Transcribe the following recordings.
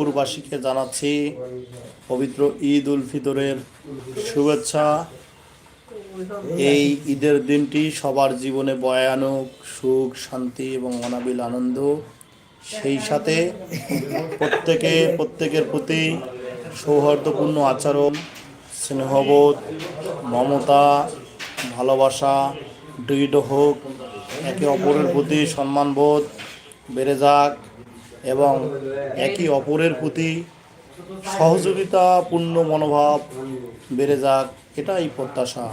রংপুরবাসীকে জানাচ্ছি পবিত্র ঈদ উল ফিতরের শুভেচ্ছা। এই ঈদের দিনটি সবার জীবনে বয়ে আনুক সুখ, শান্তি এবং অনাবিল আনন্দ। সেই সাথে প্রত্যেকে, প্রত্যেকের প্রতি সৌহার্দ্যপূর্ণ আচরণ, স্নেহবোধ, মমতা, ভালোবাসা, দৃঢ় হোক, একে অপরের প্রতি সম্মানবোধ বেড়ে যাক। এবং একে অপরের প্রতি সহযোগিতাপূর্ণ মনোভাব বেড়ে যাক, এটাই প্রত্যাশা।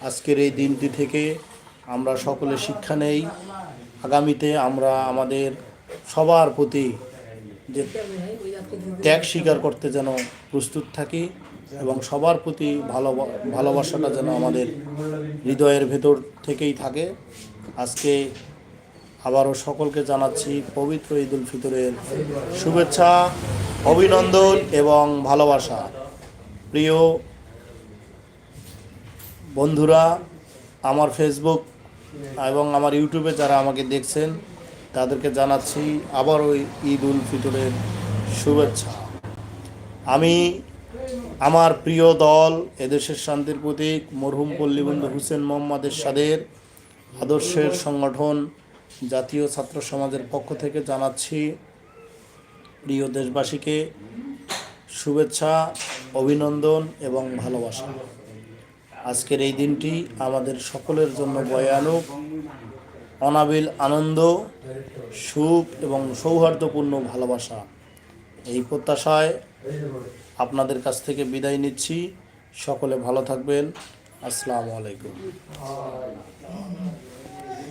আজকের এই দিনটি থেকে আমরা সকলে শিক্ষা নেই। আগামীতে আমরা আমাদের সবার প্রতি যে ত্যাগ স্বীকার করতে যেন প্রস্তুত থাকি এবং সবার প্রতি ভালো, ভালোবাসাটা যেন আমাদের হৃদয়ের ভেতর থেকেই থাকে। আজকে আবারও সকলকে জানাচ্ছি পবিত্র ঈদ উল ফিতরের শুভেচ্ছা, অভিনন্দন এবং ভালোবাসা। প্রিয় বন্ধুরা, আমার ফেসবুক এবং আমার ইউটিউবে যারা আমাকে দেখছেন, তাদেরকে জানাচ্ছি আবারও ঈদ উল ফিতরের শুভেচ্ছা। আমি আমার প্রিয় দল, এদেশের শান্তির প্রতীক, মরহুম পল্লীবন্ধু হুসেন মোহাম্মদ সাদের আদর্শের সংগঠন জাতীয় ছাত্র সমাজের পক্ষ থেকে জানাচ্ছি প্রিয় দেশবাসীকে শুভেচ্ছা, অভিনন্দন এবং ভালোবাসা। আজকের এই দিনটি আমাদের সকলের জন্য বয়ে আনুক অনাবিল আনন্দ, সুখ এবং সৌহার্দ্যপূর্ণ ভালোবাসা। এই প্রত্যাশায় আপনাদের কাছ থেকে বিদায় নিচ্ছি। সকলে ভালো থাকবেন। আসসালামু আলাইকুম।